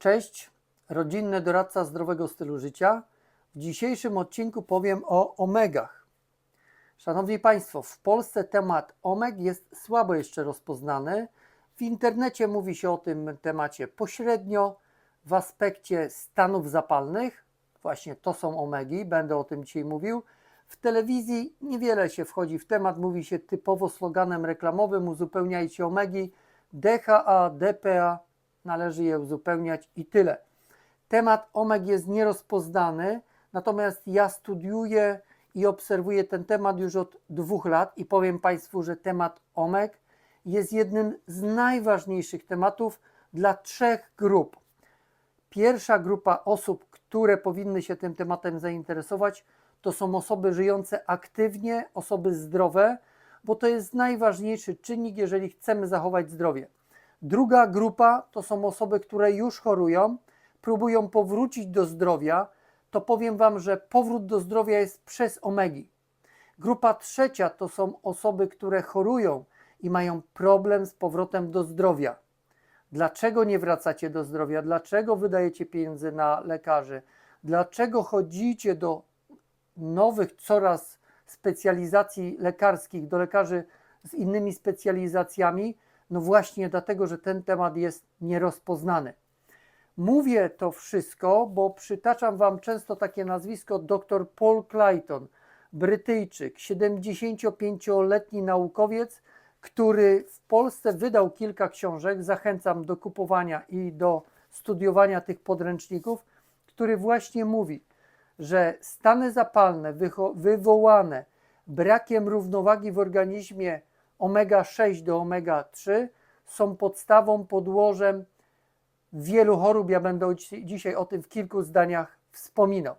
Cześć, rodzinny doradca zdrowego stylu życia. W dzisiejszym odcinku powiem o omegach. Szanowni Państwo, w Polsce temat omeg jest słabo jeszcze rozpoznany. W internecie mówi się o tym temacie pośrednio w aspekcie stanów zapalnych. Właśnie to są omegi, będę o tym dzisiaj mówił. W telewizji niewiele się wchodzi w temat, mówi się typowo sloganem reklamowym: uzupełniajcie omegi, DHA, DPA, należy je uzupełniać i tyle. Temat omeg jest nierozpoznany, natomiast ja studiuję i obserwuję ten temat już od dwóch lat i powiem Państwu, że temat omeg jest jednym z najważniejszych tematów dla trzech grup. Pierwsza grupa osób, które powinny się tym tematem zainteresować, to są osoby żyjące aktywnie, osoby zdrowe, bo to jest najważniejszy czynnik, jeżeli chcemy zachować zdrowie. Druga grupa to są osoby, które już chorują, próbują powrócić do zdrowia. To powiem Wam, że powrót do zdrowia jest przez omegi. Grupa trzecia to są osoby, które chorują i mają problem z powrotem do zdrowia. Dlaczego nie wracacie do zdrowia? Dlaczego wydajecie pieniądze na lekarzy? Dlaczego chodzicie do nowych coraz specjalizacji lekarskich, do lekarzy z innymi specjalizacjami? No właśnie dlatego, że ten temat jest nierozpoznany. Mówię to wszystko, bo przytaczam Wam często takie nazwisko dr Paul Clayton, Brytyjczyk, 75-letni naukowiec, który w Polsce wydał kilka książek. Zachęcam do kupowania i do studiowania tych podręczników, który właśnie mówi, że stany zapalne wywołane brakiem równowagi w organizmie omega-6 do omega-3 są podstawą, podłożem wielu chorób. Ja będę dzi- dzisiaj o tym w kilku zdaniach wspominał.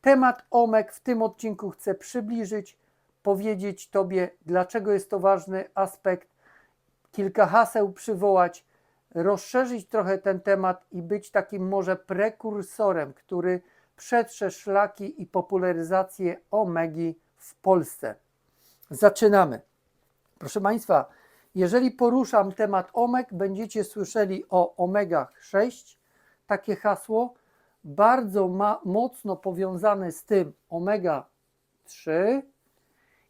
Temat omeg w tym odcinku chcę przybliżyć, powiedzieć Tobie, dlaczego jest to ważny aspekt, kilka haseł przywołać, rozszerzyć trochę ten temat i być takim może prekursorem, który przetrze szlaki i popularyzację omegi w Polsce. Zaczynamy. Proszę Państwa, jeżeli poruszam temat omeg, będziecie słyszeli o omegach 6, takie hasło, bardzo ma, mocno powiązane z tym omega 3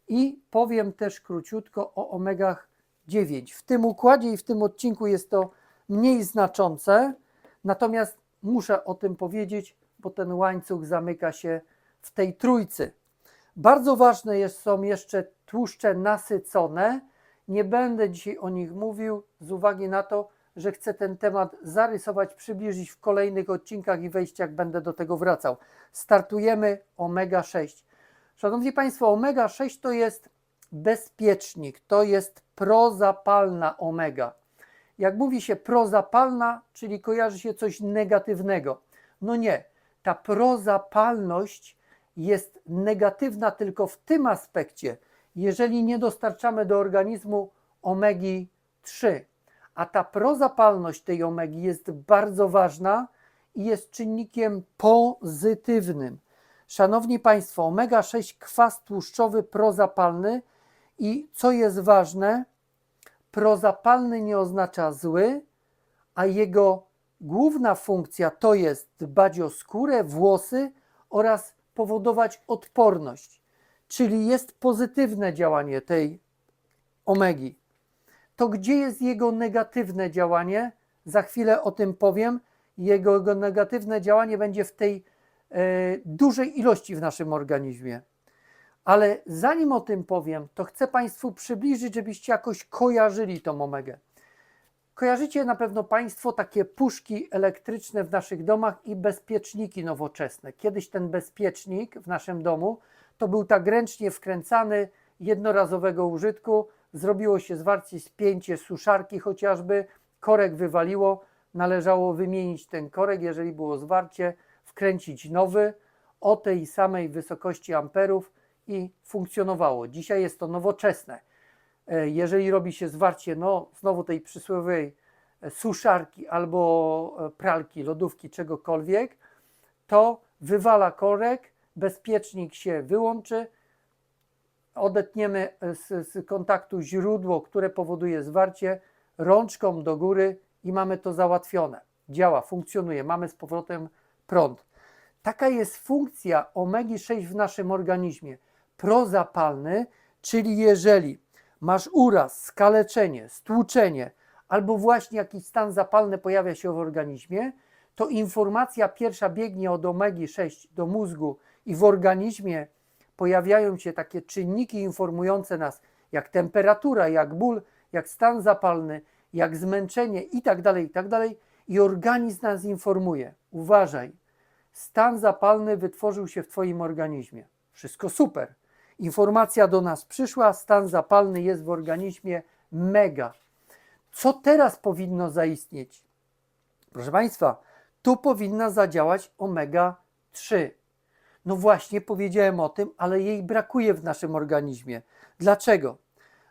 i powiem też króciutko o omegach 9. W tym układzie i w tym odcinku jest to mniej znaczące, natomiast muszę o tym powiedzieć, bo ten łańcuch zamyka się w tej trójcy. Bardzo ważne jest, są jeszcze tłuszcze nasycone. Nie będę dzisiaj o nich mówił z uwagi na to, że chcę ten temat zarysować, przybliżyć w kolejnych odcinkach i wejściach będę do tego wracał. Startujemy omega 6. Szanowni Państwo, omega 6 to jest bezpiecznik, to jest prozapalna omega. Jak mówi się prozapalna, czyli kojarzy się coś negatywnego. No nie, ta prozapalność jest negatywna tylko w tym aspekcie, jeżeli nie dostarczamy do organizmu omegi 3. A ta prozapalność tej omegi jest bardzo ważna i jest czynnikiem pozytywnym. Szanowni Państwo, omega 6 kwas tłuszczowy prozapalny i co jest ważne, prozapalny nie oznacza zły, a jego główna funkcja to jest dbać o skórę, włosy oraz powodować odporność, czyli jest pozytywne działanie tej omegi. To gdzie jest jego negatywne działanie? Za chwilę o tym powiem. Jego, negatywne działanie będzie w tej e, dużej ilości w naszym organizmie. Ale zanim o tym powiem, to chcę Państwu przybliżyć, żebyście jakoś kojarzyli tą omegę. Kojarzycie na pewno Państwo takie puszki elektryczne w naszych domach i bezpieczniki nowoczesne. Kiedyś ten bezpiecznik w naszym domu to był tak ręcznie wkręcany, jednorazowego użytku. Zrobiło się zwarcie spięcie suszarki chociażby, korek wywaliło, należało wymienić ten korek, jeżeli było zwarcie, wkręcić nowy o tej samej wysokości amperów i funkcjonowało. Dzisiaj jest to nowoczesne. E, Jeżeli robi się zwarcie, no znowu tej przysłowiowej e, suszarki albo e, pralki, lodówki, czegokolwiek, to wywala korek, bezpiecznik się wyłączy, odetniemy z, z kontaktu źródło, które powoduje zwarcie, rączką do góry i mamy to załatwione. działa, funkcjonuje, mamy z powrotem prąd. Taka jest funkcja omegi-6 w naszym organizmie. Prozapalny, czyli jeżeli masz uraz, skaleczenie, stłuczenie albo właśnie jakiś stan zapalny pojawia się w organizmie, to informacja pierwsza biegnie od omegi-6 do mózgu i w organizmie pojawiają się takie czynniki informujące nas, jak temperatura, jak ból, jak stan zapalny, jak zmęczenie i tak dalej, i tak. I organizm nas informuje. Uważaj, stan zapalny wytworzył się w Twoim organizmie. Wszystko super. Informacja do nas przyszła, stan zapalny jest w organizmie mega. Co teraz powinno zaistnieć? Proszę Państwa, tu powinna zadziałać omega 3. No właśnie powiedziałem o tym, ale jej brakuje w naszym organizmie. Dlaczego?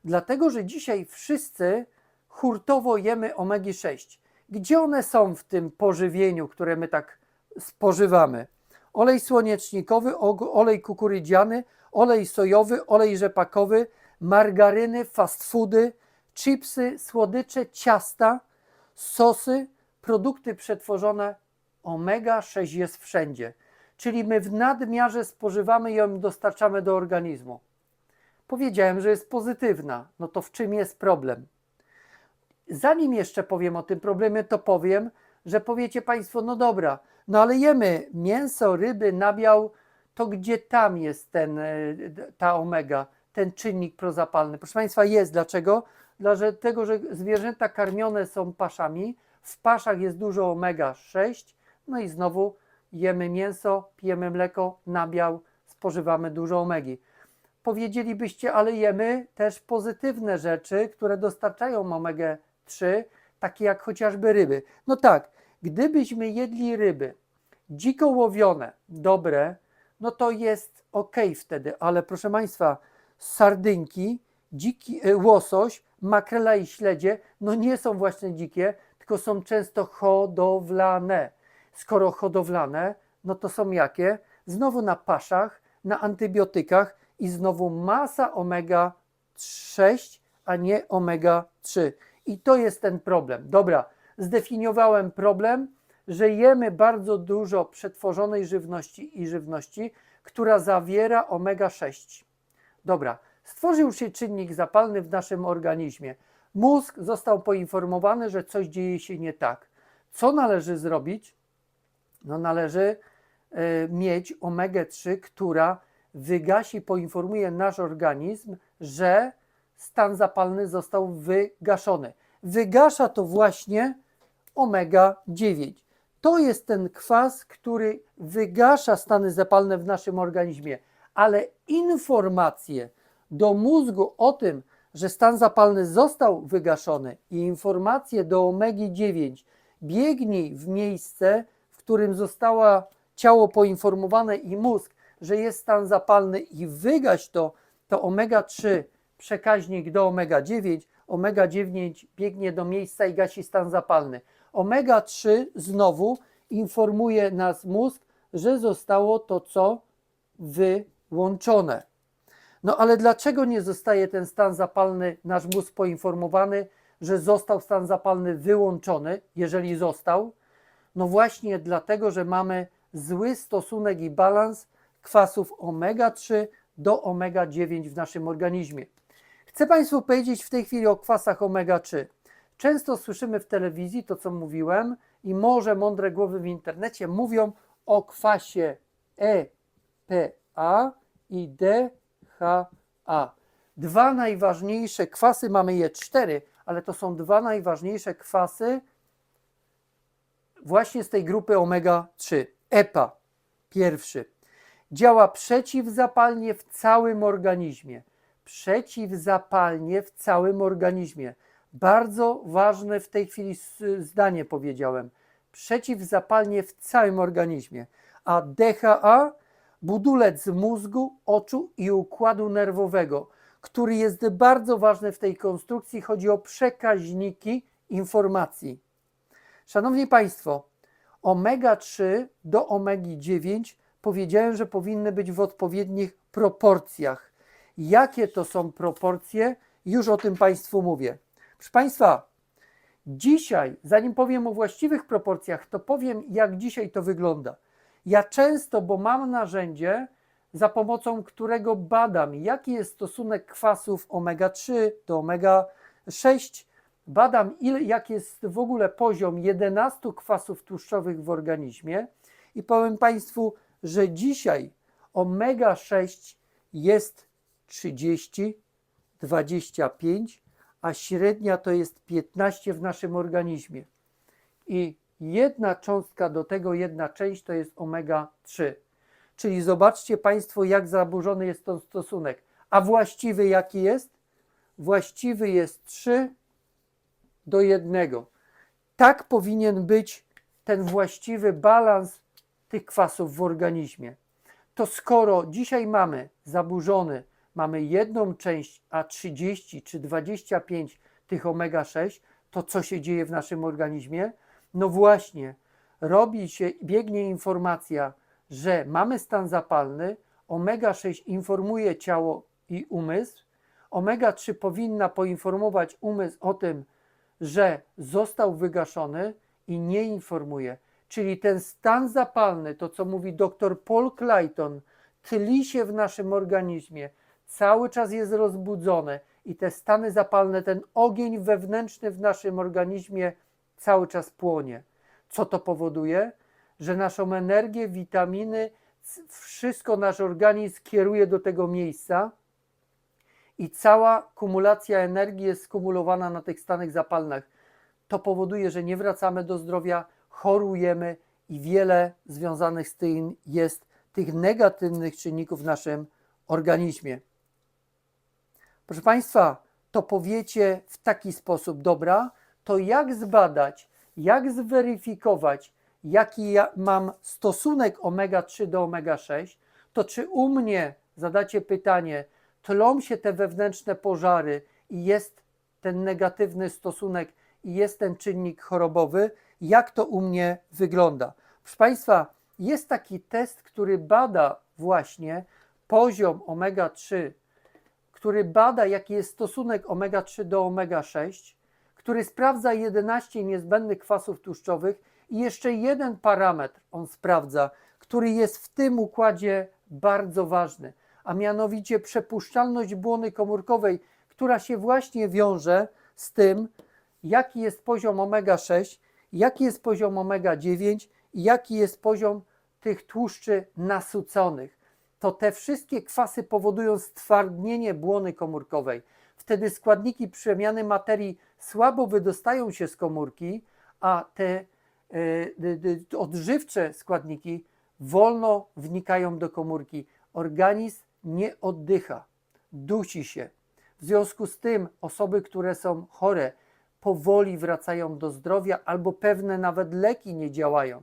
Dlatego, że dzisiaj wszyscy hurtowo jemy omegi 6. Gdzie one są w tym pożywieniu, które my tak spożywamy? Olej słonecznikowy, olej kukurydziany, olej sojowy, olej rzepakowy, margaryny, fast foody, chipsy, słodycze, ciasta, sosy, produkty przetworzone. Omega 6 jest wszędzie. Czyli my w nadmiarze spożywamy i dostarczamy do organizmu. Powiedziałem, że jest pozytywna. No to w czym jest problem? Zanim jeszcze powiem o tym problemie, to powiem, że powiecie Państwo, no dobra, no ale jemy mięso, ryby, nabiał, to gdzie tam jest ten, e, ta omega, ten czynnik prozapalny? Proszę Państwa, jest. Dlaczego? Dlatego, że zwierzęta karmione są paszami, w paszach jest dużo omega 6, no i znowu jemy mięso, pijemy mleko, nabiał, spożywamy dużo omegi. Powiedzielibyście, ale jemy też pozytywne rzeczy, które dostarczają omegę 3, takie jak chociażby ryby. No tak, gdybyśmy jedli ryby dziko łowione, dobre, no to jest ok wtedy, ale proszę Państwa, sardynki, dziki, e, łosoś, makrela i śledzie, no nie są właśnie dzikie, tylko są często hodowlane. Skoro hodowlane, no to są jakie? Znowu na paszach, na antybiotykach i znowu masa omega 6, a nie omega 3. I to jest ten problem. Dobra, zdefiniowałem problem, że jemy bardzo dużo przetworzonej żywności i żywności, która zawiera omega 6. Dobra, stworzył się czynnik zapalny w naszym organizmie. Mózg został poinformowany, że coś dzieje się nie tak. Co należy zrobić? No należy e, mieć omegę 3, która wygasi, poinformuje nasz organizm, że stan zapalny został wygaszony. Wygasza to właśnie omega 9. To jest ten kwas, który wygasza stany zapalne w naszym organizmie, ale informacje do mózgu o tym, że stan zapalny został wygaszony i informacje do omegi 9 biegnij w miejsce, którym zostało ciało poinformowane i mózg, że jest stan zapalny i wygaś to, to omega 3 przekaźnik do omega 9, omega 9 biegnie do miejsca i gasi stan zapalny. Omega 3 znowu informuje nas mózg, że zostało to co wyłączone. No ale dlaczego nie zostaje ten stan zapalny, nasz mózg poinformowany, że został stan zapalny wyłączony, jeżeli został? No właśnie dlatego, że mamy zły stosunek i balans kwasów omega-3 do omega-9 w naszym organizmie. Chcę Państwu powiedzieć w tej chwili o kwasach omega-3. Często słyszymy w telewizji to, co mówiłem, i może mądre głowy w internecie mówią o kwasie EPA i DHA. Dwa najważniejsze kwasy, mamy je cztery, ale to są dwa najważniejsze kwasy właśnie z tej grupy omega-3. EPA, pierwszy, działa przeciwzapalnie w całym organizmie. Przeciwzapalnie w całym organizmmie. Bardzo ważne w tej chwili zdanie powiedziałem. Przeciwzapalnie w całym organizmie. A DHA budulec mózgu, oczu i układu nerwowego, który jest bardzo ważny w tej konstrukcji. Chodzi o przekaźniki informacji. Szanowni Państwo, omega-3 do omegi-9 powiedziałem, że powinny być w odpowiednich proporcjach. Jakie to są proporcje? Już o tym Państwu mówię. Proszę Państwa, Dzisiaj, zanim powiem o właściwych proporcjach, to powiem, jak dzisiaj to wygląda. Ja często, bo mam narzędzie, za pomocą którego badam, jaki jest stosunek kwasów omega-3 do omega-6, badam, ile, jaki jest w ogóle poziom 11 kwasów tłuszczowych w organizmie i powiem Państwu, że dzisiaj omega-6 jest 30, 25, a średnia to jest 15 w naszym organizmie. I jedna cząstka do tego, jedna część to jest omega-3. Czyli zobaczcie Państwo, jak zaburzony jest ten stosunek. A właściwy jaki jest? Właściwy jest 3 do 1. Tak powinien być ten właściwy balans tych kwasów w organizmie. To skoro dzisiaj mamy zaburzony, mamy jedną część, a 30 czy 25 tych omega-6, to co się dzieje w naszym organizmie? No właśnie, robi się, biegnie informacja, że mamy stan zapalny, omega-6 informuje ciało i umysł, omega-3 powinna poinformować umysł o tym, że został wygaszony i nie informuje. Czyli ten stan zapalny, to co mówi dr Paul Clayton, tli się w naszym organizmie, cały czas jest rozbudzone i te stany zapalne, ten ogień wewnętrzny w naszym organizmie cały czas płonie. Co to powoduje? Że naszą energię, witaminy, wszystko nasz organizm kieruje do tego miejsca i cała kumulacja energii jest skumulowana na tych stanach zapalnych. To powoduje, że nie wracamy do zdrowia, chorujemy i wiele związanych z tym jest tych negatywnych czynników w naszym organizmie. Proszę Państwa, to powiecie w taki sposób, dobra, to jak zbadać, jak zweryfikować, jaki ja mam stosunek omega-3 do omega-6, to czy u mnie zadacie pytanie, tlą się te wewnętrzne pożary i jest ten negatywny stosunek i jest ten czynnik chorobowy, jak to u mnie wygląda. Proszę Państwa, jest taki test, który bada właśnie poziom omega-3, który bada, jaki jest stosunek omega-3 do omega-6, który sprawdza 11 niezbędnych kwasów tłuszczowych i jeszcze jeden parametr on sprawdza, który jest w tym układzie bardzo ważny, a mianowicie przepuszczalność błony komórkowej, która się właśnie wiąże z tym, jaki jest poziom omega-6, jaki jest poziom omega-9 i jaki jest poziom tych tłuszczy nasyconych. To te wszystkie kwasy powodują stwardnienie błony komórkowej. Wtedy składniki przemiany materii słabo wydostają się z komórki, a te e, odżywcze składniki wolno wnikają do komórki. Organizm nie oddycha, dusi się. W związku z tym osoby, które są chore, powoli wracają do zdrowia albo pewne nawet leki nie działają.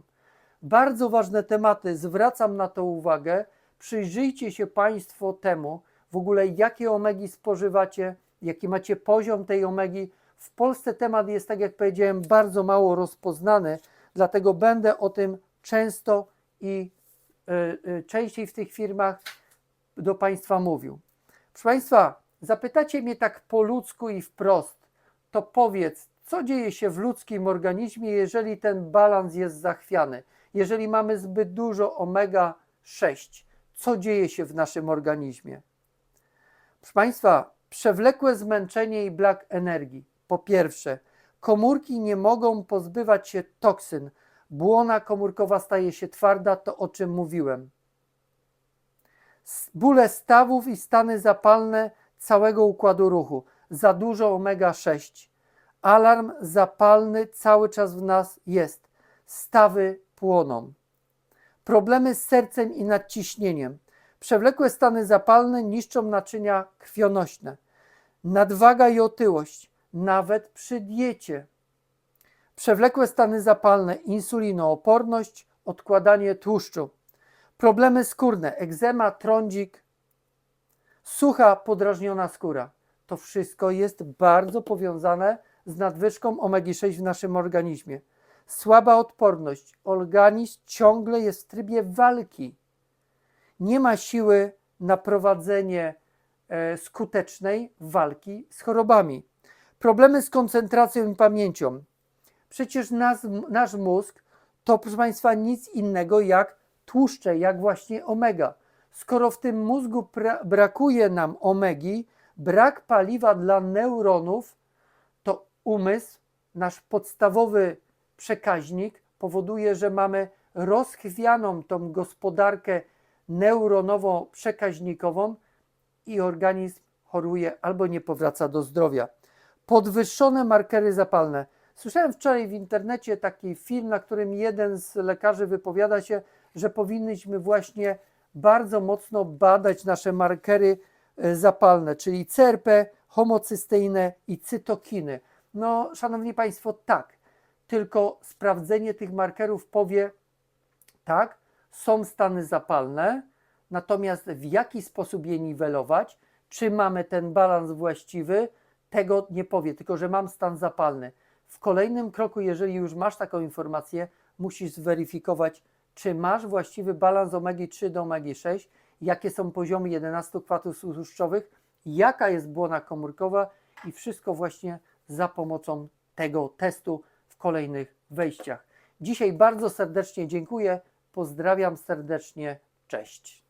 Bardzo ważne tematy, zwracam na to uwagę. Przyjrzyjcie się Państwo temu, w ogóle jakie omegi spożywacie, jaki macie poziom tej omegi. W Polsce temat jest, tak jak powiedziałem, bardzo mało rozpoznany, dlatego będę o tym często i y, y, częściej w tych firmach do Państwa mówił. Proszę Państwa, zapytacie mnie tak po ludzku i wprost, to powiedz, co dzieje się w ludzkim organizmie, jeżeli ten balans jest zachwiany, jeżeli mamy zbyt dużo omega-6, co dzieje się w naszym organizmie? Proszę Państwa, przewlekłe zmęczenie i brak energii. Po pierwsze, komórki nie mogą pozbywać się toksyn, błona komórkowa staje się twarda, to o czym mówiłem. Bóle stawów i stany zapalne całego układu ruchu, za dużo omega-6. Alarm zapalny cały czas w nas jest. Stawy płoną. Problemy z sercem i nadciśnieniem. Przewlekłe stany zapalne niszczą naczynia krwionośne. Nadwaga i otyłość, nawet przy diecie. Przewlekłe stany zapalne, insulinooporność, odkładanie tłuszczu. Problemy skórne, egzema, trądzik, sucha, podrażniona skóra. To wszystko jest bardzo powiązane z nadwyżką omegi-6 w naszym organizmie. Słaba odporność. Organizm ciągle jest w trybie walki. Nie ma siły na prowadzenie e, skutecznej walki z chorobami. Problemy z koncentracją i pamięcią. Przecież nas, nasz mózg to, proszę Państwa, nic innego jak tłuszcze, jak właśnie omega. Skoro w tym mózgu brakuje nam omegi, brak paliwa dla neuronów, to umysł, nasz podstawowy przekaźnik, powoduje, że mamy rozchwianą tą gospodarkę neuronowo-przekaźnikową i organizm choruje albo nie powraca do zdrowia. Podwyższone markery zapalne. Słyszałem wczoraj w internecie taki film, na którym jeden z lekarzy wypowiada się, że powinniśmy właśnie bardzo mocno badać nasze markery e, zapalne, czyli CRP, homocysteinę i cytokiny. No, szanowni Państwo, tak, tylko sprawdzenie tych markerów powie, tak, są stany zapalne, natomiast w jaki sposób je niwelować, czy mamy ten balans właściwy, tego nie powie, tylko że mam stan zapalny. W kolejnym kroku, jeżeli już masz taką informację, musisz zweryfikować, czy masz właściwy balans omegi-3 do omegi-6, jakie są poziomy 11 kwasów tłuszczowych, jaka jest błona komórkowa? I wszystko właśnie za pomocą tego testu w kolejnych wejściach. Dzisiaj bardzo serdecznie dziękuję, pozdrawiam serdecznie, cześć.